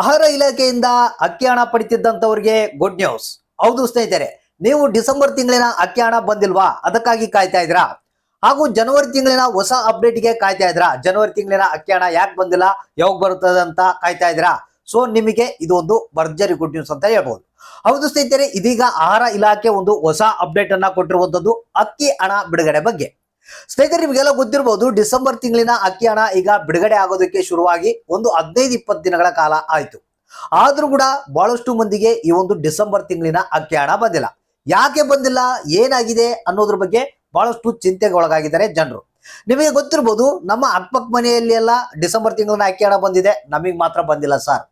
ಆಹಾರ ಇಲಾಖೆಯಿಂದ ಅಕ್ಕಿ ಹಣ ಪಡಿತಿದ್ದಂಥವ್ರಿಗೆ ಗುಡ್ ನ್ಯೂಸ್ ಹೌದು ಸ್ನೇಹಿತರೆ, ನೀವು ಡಿಸೆಂಬರ್ ತಿಂಗಳಿನ ಅಕ್ಕಿ ಹಣ ಬಂದಿಲ್ವಾ? ಅದಕ್ಕಾಗಿ ಕಾಯ್ತಾ ಇದ್ರಾ ಹಾಗೂ ಜನವರಿ ತಿಂಗಳಿನ ಹೊಸ ಅಪ್ಡೇಟ್ಗೆ ಕಾಯ್ತಾ ಇದ್ರಾ ಜನವರಿ ತಿಂಗಳಿನ ಅಕ್ಕಿ ಹಣ ಯಾಕೆ ಬಂದಿಲ್ಲ, ಯಾವಾಗ ಬರುತ್ತದೆ ಅಂತ ಕಾಯ್ತಾ ಇದ್ರಾ ಸೊ ನಿಮಗೆ ಇದು ಒಂದು ಭರ್ಜರಿ ಗುಡ್ ನ್ಯೂಸ್ ಅಂತ ಹೇಳ್ಬೋದು. ಹೌದು ಸ್ನೇಹಿತರೆ, ಇದೀಗ ಆಹಾರ ಇಲಾಖೆ ಒಂದು ಹೊಸ ಅಪ್ಡೇಟ್ ಅನ್ನ ಕೊಟ್ಟಿರುವಂತದ್ದು ಅಕ್ಕಿ ಹಣ ಬಿಡುಗಡೆ ಬಗ್ಗೆ. ಸ್ನೇಹಿತರೆ ನಿಮಗೆಲ್ಲ ಗೊತ್ತಿರಬಹುದು ಡಿಸೆಂಬರ್ ತಿಂಗಳಿನ ಅಕ್ಕಿ ಹಣ ಈಗ ಬಿಡುಗಡೆ ಆಗೋದಕ್ಕೆ ಶುರುವಾಗಿ ಒಂದು ಹದಿನೈದು, ಇಪ್ಪತ್ತು ದಿನಗಳ ಕಾಲ ಆಯ್ತು. ಆದ್ರೂ ಕೂಡ ಬಹಳಷ್ಟು ಮಂದಿಗೆ ಈ ಒಂದು ಡಿಸೆಂಬರ್ ತಿಂಗಳಿನ ಅಕ್ಕಿ ಹಣ ಬಂದಿಲ್ಲ. ಯಾಕೆ ಬಂದಿಲ್ಲ, ಏನಾಗಿದೆ ಅನ್ನೋದ್ರ ಬಗ್ಗೆ ಬಹಳಷ್ಟು ಚಿಂತೆಗೆ ಒಳಗಾಗಿದ್ದಾರೆ ಜನರು. ನಿಮಗೆ ಗೊತ್ತಿರ್ಬೋದು, ನಮ್ಮ ಅಕ್ಕಪಕ್ಕ ಮನೆಯಲ್ಲಿ ಎಲ್ಲ ಡಿಸೆಂಬರ್ ತಿಂಗಳಿನ ಅಕ್ಕಿ ಹಣ ಬಂದಿದೆ, ನಮಗೆ ಮಾತ್ರ ಬಂದಿಲ್ಲ ಸರ್.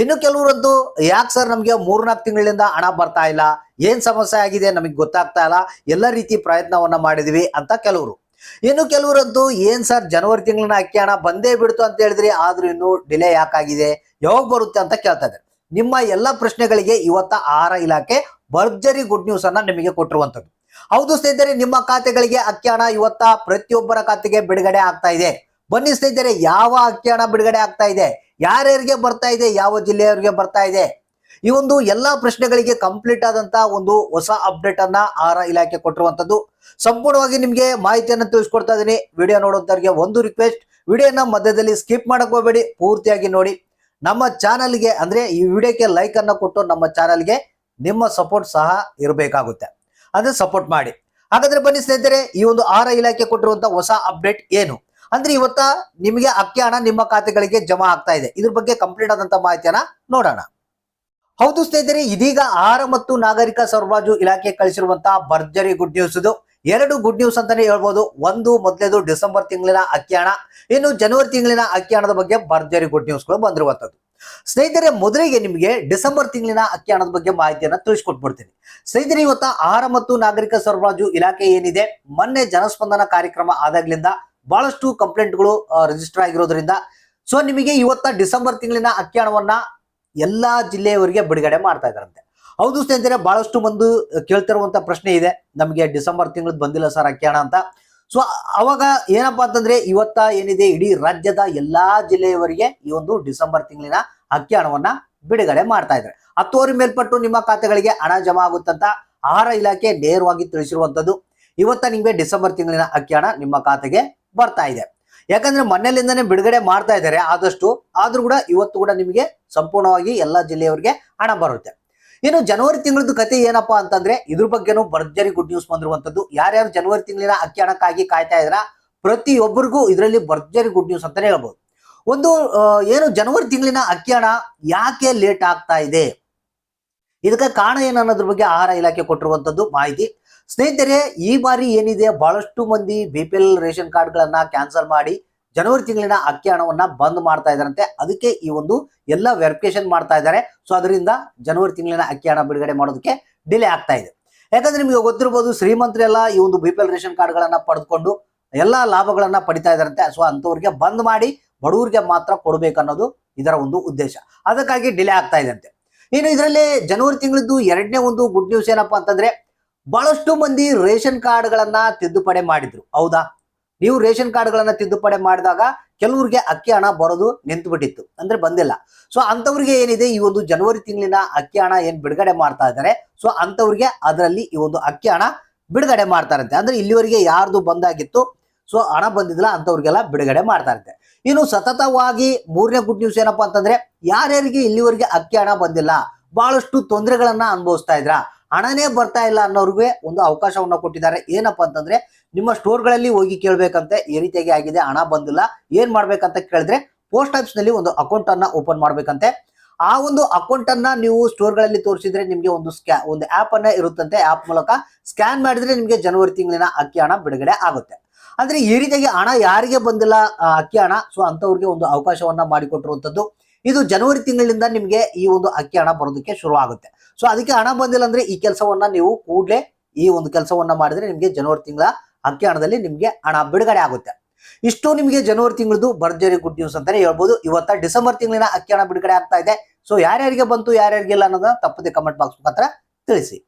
ಇನ್ನು ಕೆಲವರದ್ದು, ಯಾಕೆ ಸರ್ ನಮಗೆ ಮೂರ್ನಾಲ್ಕು ತಿಂಗಳಿಂದ ಹಣ ಬರ್ತಾ ಇಲ್ಲ? ಏನ್ ಸಮಸ್ಯೆ ಆಗಿದೆ ನಮಗೆ ಗೊತ್ತಾಗ್ತಾ ಇಲ್ಲ. ಎಲ್ಲ ರೀತಿ ಪ್ರಯತ್ನವನ್ನ ಮಾಡಿದ್ವಿ ಅಂತ ಕೆಲವರು. ಇನ್ನು ಕೆಲವರದ್ದು ಏನ್ ಸರ್ ಜನವರಿ ತಿಂಗಳನ್ನ ಅಕ್ಕಿ ಹಣ ಬಂದೇ ಬಿಡ್ತು ಅಂತ ಹೇಳಿದ್ರಿ, ಆದ್ರೂ ಇನ್ನು ಡಿಲೇ ಯಾಕಾಗಿದೆ, ಯಾವಾಗ ಬರುತ್ತೆ ಅಂತ ಕೇಳ್ತಾ ನಿಮ್ಮ ಎಲ್ಲ ಪ್ರಶ್ನೆಗಳಿಗೆ ಇವತ್ತ ಆಹಾರ ಇಲಾಖೆ ಭರ್ಜರಿ ಗುಡ್ ನ್ಯೂಸ್ ಅನ್ನ ನಿಮಗೆ ಕೊಟ್ಟಿರುವಂತದ್ದು. ಹೌದು ಸ್ನೇಹಿತರೆ, ನಿಮ್ಮ ಖಾತೆಗಳಿಗೆ ಅಕ್ಕಿ ಇವತ್ತ ಪ್ರತಿಯೊಬ್ಬರ ಖಾತೆಗೆ ಬಿಡುಗಡೆ ಆಗ್ತಾ ಇದೆ. ಬನ್ನಿ ಸ್ನೇಹಿತರೆ, ಯಾವ ಅಕ್ಕಿ ಬಿಡುಗಡೆ ಆಗ್ತಾ ಇದೆ? ಯಾರ್ಯಾರಿಗೆ ಬರ್ತಾ ಇದೆ? ಯಾವ ಜಿಲ್ಲೆಯವರಿಗೆ ಬರ್ತಾ ಇದೆ? ಈ ಒಂದು ಎಲ್ಲಾ ಪ್ರಶ್ನೆಗಳಿಗೆ ಕಂಪ್ಲೀಟ್ ಆದಂತ ಒಂದು ಹೊಸ ಅಪ್ಡೇಟ್ ಅನ್ನ ಆಹಾರ ಇಲಾಖೆ ಕೊಟ್ಟಿರುವಂತದ್ದು. ಸಂಪೂರ್ಣವಾಗಿ ನಿಮ್ಗೆ ಮಾಹಿತಿಯನ್ನು ತಿಳಿಸ್ಕೊಡ್ತಾ ಇದೀನಿ. ವಿಡಿಯೋ ನೋಡುವಂತವ್ರಿಗೆ ಒಂದು ರಿಕ್ವೆಸ್ಟ್ ವಿಡಿಯೋನ ಮಧ್ಯದಲ್ಲಿ ಸ್ಕಿಪ್ ಮಾಡಕ್ ಹೋಗ್ಬೇಡಿ, ಪೂರ್ತಿಯಾಗಿ ನೋಡಿ. ನಮ್ಮ ಚಾನಲ್ಗೆ ಅಂದ್ರೆ ಈ ವಿಡಿಯೋಕ್ಕೆ ಲೈಕ್ ಅನ್ನ ಕೊಟ್ಟು ನಮ್ಮ ಚಾನಲ್ಗೆ ನಿಮ್ಮ ಸಪೋರ್ಟ್ ಸಹ ಇರಬೇಕಾಗುತ್ತೆ. ಅಂದ್ರೆ ಸಪೋರ್ಟ್ ಮಾಡಿ. ಹಾಗಾದ್ರೆ ಬನ್ನಿ ಸ್ನೇಹಿತರೆ, ಈ ಒಂದು ಆಹಾರ ಇಲಾಖೆ ಕೊಟ್ಟಿರುವಂತ ಹೊಸ ಅಪ್ಡೇಟ್ ಏನು? ಅಂದ್ರೆ ಇವತ್ತ ನಿಮಗೆ ಅಕ್ಕಿ ಹಣ ನಿಮ್ಮ ಖಾತೆಗಳಿಗೆ ಜಮಾ ಆಗ್ತಾ ಇದೆ. ಇದ್ರ ಬಗ್ಗೆ ಕಂಪ್ಲೀಟ್ ಆದಂತ ಮಾಹಿತಿಯನ್ನ ನೋಡೋಣ. ಹೌದು ಸ್ನೇಹಿತರೆ, ಇದೀಗ ಆಹಾರ ಮತ್ತು ನಾಗರಿಕ ಸರಬರಾಜು ಇಲಾಖೆ ಕಳಿಸಿರುವಂತಹ ಭರ್ಜರಿ ಗುಡ್ ನ್ಯೂಸ್ ಇದು. ಎರಡು ಗುಡ್ ನ್ಯೂಸ್ ಅಂತಾನೆ ಹೇಳ್ಬೋದು. ಒಂದು ಮೊದಲೇದು ಡಿಸೆಂಬರ್ ತಿಂಗಳಿನ ಅಕ್ಕಿ ಇನ್ನು ಜನವರಿ ತಿಂಗಳಿನ ಅಕ್ಕಿ ಬಗ್ಗೆ ಭರ್ಜರಿ ಗುಡ್ ನ್ಯೂಸ್ಗಳು ಬಂದಿರುವಂತದ್ದು ಸ್ನೇಹಿತರೆ, ಮೊದಲಿಗೆ ನಿಮಗೆ ಡಿಸೆಂಬರ್ ತಿಂಗಳಿನ ಅಕ್ಕಿ ಬಗ್ಗೆ ಮಾಹಿತಿಯನ್ನು ತಿಳಿಸ್ಕೊಟ್ಬಿಡ್ತೀನಿ. ಸ್ನೇಹಿತರೆ, ಇವತ್ತ ಆಹಾರ ಮತ್ತು ನಾಗರಿಕ ಸರಬರಾಜು ಇಲಾಖೆ ಏನಿದೆ? ಮೊನ್ನೆ ಜನಸ್ಪಂದನ ಕಾರ್ಯಕ್ರಮ ಆದಾಗ್ಲಿಂದ ಬಹಳಷ್ಟು ಕಂಪ್ಲೇಂಟ್ಗಳು ರಿಜಿಸ್ಟರ್ ಆಗಿರೋದ್ರಿಂದ. ಸೊ ನಿಮಗೆ ಇವತ್ತ ಡಿಸೆಂಬರ್ ತಿಂಗಳಿನ ಅಕ್ಕಿ ಎಲ್ಲಾ ಜಿಲ್ಲೆಯವರಿಗೆ ಬಿಡುಗಡೆ ಮಾಡ್ತಾ ಇದ್ದಾರಂತೆ. ಹೌದು ಸ್ನೇಹಿತರೆ, ಬಹಳಷ್ಟು ಬಂದು ಕೇಳ್ತಿರುವಂತ ಪ್ರಶ್ನೆ ಇದೆ. ನಮಗೆ ಡಿಸೆಂಬರ್ ತಿಂಗಳದ್ದು ಬಂದಿಲ್ಲ ಸರ್ ಅಕ್ಕಿ ಅಂತ. ಸೊ ಅವಾಗ ಏನಪ್ಪಾ ಅಂತಂದ್ರೆ ಇವತ್ತ ಏನಿದೆ? ಇಡೀ ರಾಜ್ಯದ ಎಲ್ಲಾ ಜಿಲ್ಲೆಯವರಿಗೆ ಈ ಒಂದು ಡಿಸೆಂಬರ್ ತಿಂಗಳಿನ ಅಕ್ಕಿ ಹಣವನ್ನ ಬಿಡುಗಡೆ ಮಾಡ್ತಾ ಇದ್ದಾರೆ. ಹತ್ತುವರೆ ಮೇಲ್ಪಟ್ಟು ನಿಮ್ಮ ಖಾತೆಗಳಿಗೆ ಹಣ ಜಮಾ ಆಗುತ್ತಂತ ಆಹಾರ ಇಲಾಖೆ ನೇರವಾಗಿ ತಿಳಿಸಿರುವಂತದ್ದು, ಇವತ್ತ ನಿಮಗೆ ಡಿಸೆಂಬರ್ ತಿಂಗಳಿನ ಅಕ್ಕಿ ಹಣ ನಿಮ್ಮ ಖಾತೆಗೆ ಬರ್ತಾ ಇದೆ. ಯಾಕಂದ್ರೆ ಮನೆಯಲ್ಲಿಂದನೇ ಬಿಡುಗಡೆ ಮಾಡ್ತಾ ಇದ್ದಾರೆ ಆದಷ್ಟು, ಆದ್ರೂ ಕೂಡ ಇವತ್ತು ಕೂಡ ನಿಮಗೆ ಸಂಪೂರ್ಣವಾಗಿ ಎಲ್ಲಾ ಜಿಲ್ಲೆಯವರಿಗೆ ಹಣ ಬರುತ್ತೆ. ಇನ್ನು ಜನವರಿ ತಿಂಗಳದ್ದು ಕತೆ ಏನಪ್ಪಾ ಅಂತಂದ್ರೆ, ಇದ್ರ ಬಗ್ಗೆನೂ ಭರ್ಜರಿ ಗುಡ್ ನ್ಯೂಸ್ ಬಂದಿರುವಂತದ್ದು ಯಾರ್ಯಾರು ಜನವರಿ ತಿಂಗಳಿನ ಅಕ್ಕಿ ಹಣಕ್ಕಾಗಿ ಕಾಯ್ತಾ ಇದ್ರ ಪ್ರತಿಯೊಬ್ಬರಿಗೂ ಇದರಲ್ಲಿ ಭರ್ಜರಿ ಗುಡ್ ನ್ಯೂಸ್ ಅಂತಾನೆ ಹೇಳ್ಬೋದು. ಒಂದು ಏನು ಜನವರಿ ತಿಂಗಳಿನ ಅಕ್ಕಿ ಹಣ ಯಾಕೆ ಲೇಟ್ ಆಗ್ತಾ ಇದೆ? ಇದಕ್ಕೆ ಕಾರಣ ಏನು ಅನ್ನೋದ್ರ ಬಗ್ಗೆ ಆಹಾರ ಇಲಾಖೆ ಕೊಟ್ಟಿರುವಂತದ್ದು ಮಾಹಿತಿ. ಸ್ನೇಹಿತರೆ, ಈ ಬಾರಿ ಏನಿದೆ? ಬಹಳಷ್ಟು ಮಂದಿ ಬಿ ಪಿ ಎಲ್ ರೇಷನ್ ಕಾರ್ಡ್ಗಳನ್ನ ಕ್ಯಾನ್ಸಲ್ ಮಾಡಿ ಜನವರಿ ತಿಂಗಳಿನ ಅಕ್ಕಿ ಹಣವನ್ನ ಬಂದ್ ಮಾಡ್ತಾ ಇದಾರಂತೆ ಅದಕ್ಕೆ ಈ ಒಂದು ಎಲ್ಲ ವೆರಿಫಿಕೇಶನ್ ಮಾಡ್ತಾ ಇದ್ದಾರೆ. ಸೊ ಅದರಿಂದ ಜನವರಿ ತಿಂಗಳಿನ ಅಕ್ಕಿ ಹಣ ಬಿಡುಗಡೆ ಮಾಡೋದಕ್ಕೆ ಡಿಲೇ ಆಗ್ತಾ ಇದೆ. ಯಾಕಂದ್ರೆ ನಿಮಗೆ ಗೊತ್ತಿರಬಹುದು ಶ್ರೀಮಂತರೆಲ್ಲ ಈ ಒಂದು ಬಿ ಪಿ ಎಲ್ ರೇಷನ್ ಕಾರ್ಡ್ಗಳನ್ನ ಪಡೆದುಕೊಂಡು ಎಲ್ಲಾ ಲಾಭಗಳನ್ನ ಪಡಿತಾ ಇದಾರಂತೆ ಸೊ ಅಂತವ್ರಿಗೆ ಬಂದ್ ಮಾಡಿ ಬಡವರಿಗೆ ಮಾತ್ರ ಕೊಡಬೇಕನ್ನೋದು ಇದರ ಒಂದು ಉದ್ದೇಶ. ಅದಕ್ಕಾಗಿ ಡಿಲೇ ಆಗ್ತಾ ಇದೆ ಅಂತೆ. ಇನ್ನು ಇದರಲ್ಲಿ ಜನವರಿ ತಿಂಗಳದ್ದು ಎರಡನೇ ಒಂದು ಗುಡ್ ನ್ಯೂಸ್ ಏನಪ್ಪಾ ಅಂತಂದ್ರೆ ಬಹಳಷ್ಟು ಮಂದಿ ರೇಷನ್ ಕಾರ್ಡ್ಗಳನ್ನ ತಿದ್ದುಪಡಿ ಮಾಡಿದ್ರು. ಹೌದಾ? ನೀವು ರೇಷನ್ ಕಾರ್ಡ್ಗಳನ್ನ ತಿದ್ದುಪಡಿ ಮಾಡಿದಾಗ ಕೆಲವ್ರಿಗೆ ಅಕ್ಕಿ ಹಣ ಬರೋದು ನಿಂತು ಬಿಟ್ಟಿತ್ತು ಅಂದ್ರೆ ಬಂದಿಲ್ಲ. ಸೊ ಅಂತವ್ರಿಗೆ ಏನಿದೆ? ಈ ಒಂದು ಜನವರಿ ತಿಂಗಳಿನ ಅಕ್ಕಿ ಹಣ ಏನ್ ಬಿಡುಗಡೆ ಮಾಡ್ತಾ ಇದ್ದಾರೆ? ಸೊ ಅಂತವ್ರಿಗೆ ಅದರಲ್ಲಿ ಈ ಒಂದು ಅಕ್ಕಿ ಹಣ ಬಿಡುಗಡೆ ಮಾಡ್ತಾರಂತೆ ಅಂದ್ರೆ ಇಲ್ಲಿವರೆಗೆ ಯಾರ್ದು ಬಂದಾಗಿತ್ತು? ಸೊ ಹಣ ಬಂದಿದ್ದಿಲ್ಲ ಅಂತವ್ರಿಗೆಲ್ಲ ಬಿಡುಗಡೆ ಮಾಡ್ತಾರಂತೆ ಇನ್ನು ಸತತವಾಗಿ ಮೂರನೇ ಗುಡ್ ನ್ಯೂಸ್ ಏನಪ್ಪಾ ಅಂತಂದ್ರೆ, ಯಾರ್ಯಾರಿಗೆ ಇಲ್ಲಿವರೆಗೆ ಅಕ್ಕಿ ಹಣ ಬಂದಿಲ್ಲ? ಬಹಳಷ್ಟು ತೊಂದರೆಗಳನ್ನ ಅನುಭವಿಸ್ತಾ ಇದ್ರ? ಹಣನೇ ಬರ್ತಾ ಇಲ್ಲ ಅನ್ನೋರ್ಗೆ ಒಂದು ಅವಕಾಶವನ್ನ ಕೊಟ್ಟಿದ್ದಾರೆ. ಏನಪ್ಪಾ ಅಂತಂದ್ರೆ ನಿಮ್ಮ ಸ್ಟೋರ್ಗಳಲ್ಲಿ ಹೋಗಿ ಕೇಳ್ಬೇಕಂತೆ, ಈ ರೀತಿಯಾಗಿ ಆಗಿದೆ, ಹಣ ಬಂದಿಲ್ಲ, ಏನ್ ಮಾಡ್ಬೇಕಂತ ಕೇಳಿದ್ರೆ ಪೋಸ್ಟ್ ಆಫೀಸ್ನಲ್ಲಿ ಒಂದು ಅಕೌಂಟ್ ಅನ್ನ ಓಪನ್ ಮಾಡ್ಬೇಕಂತೆ. ಆ ಒಂದು ಅಕೌಂಟ್ ಅನ್ನ ನೀವು ಸ್ಟೋರ್ಗಳಲ್ಲಿ ತೋರಿಸಿದ್ರೆ ನಿಮ್ಗೆ ಒಂದು ಸ್ಕ್ಯಾ, ಒಂದು ಆಪ್ ಅನ್ನ ಇರುತ್ತಂತೆ. ಆಪ್ ಮೂಲಕ ಸ್ಕ್ಯಾನ್ ಮಾಡಿದ್ರೆ ನಿಮ್ಗೆ ಜನವರಿ ತಿಂಗಳಿನ ಅಕ್ಕಿ ಹಣ ಬಿಡುಗಡೆ ಆಗುತ್ತೆ. ಅಂದ್ರೆ ಈ ರೀತಿಯಾಗಿ ಹಣ ಯಾರಿಗೆ ಬಂದಿಲ್ಲ ಅಕ್ಕಿ ಹಣ? ಸೊ ಅಂತವ್ರಿಗೆ ಒಂದು ಅವಕಾಶವನ್ನ ಮಾಡಿಕೊಟ್ಟಿರುವಂತದ್ದು ಇದು ಜನವರಿ ತಿಂಗಳಿಂದ ನಿಮಗೆ ಈ ಒಂದು ಅಕ್ಕಿ ಹಣ ಬರೋದಕ್ಕೆ ಶುರು ಆಗುತ್ತೆ. ಸೊ ಅದಕ್ಕೆ ಹಣ ಬಂದಿಲ್ಲ ಅಂದ್ರೆ ಈ ಕೆಲಸವನ್ನ ನೀವು ಕೂಡಲೇ ಈ ಒಂದು ಕೆಲಸವನ್ನ ಮಾಡಿದ್ರೆ ನಿಮಗೆ ಜನವರಿ ತಿಂಗಳ ಅಕ್ಕಿ ಹಣದಲ್ಲಿ ನಿಮಗೆ ಹಣ ಬಿಡುಗಡೆ ಆಗುತ್ತೆ. ಇಷ್ಟು ನಿಮಗೆ ಜನವರಿ ತಿಂಗಳದು ಭರ್ಜರಿ ಗುಡ್ ನ್ಯೂಸ್ ಅಂತಾನೆ ಹೇಳ್ಬೋದು. ಇವತ್ತ ಡಿಸೆಂಬರ್ ತಿಂಗಳಿನ ಅಕ್ಕಿ ಹಣ ಬಿಡುಗಡೆ ಆಗ್ತಾ ಇದೆ. ಸೊ ಯಾರ್ಯಾರಿಗೆ ಬಂತು, ಯಾರ್ಯಾರಿಗಿಲ್ಲ ಅನ್ನೋದನ್ನ ತಪ್ಪದೆ ಕಮೆಂಟ್ ಬಾಕ್ಸ್ ಮುಖಾಂತರ ತಿಳಿಸಿ.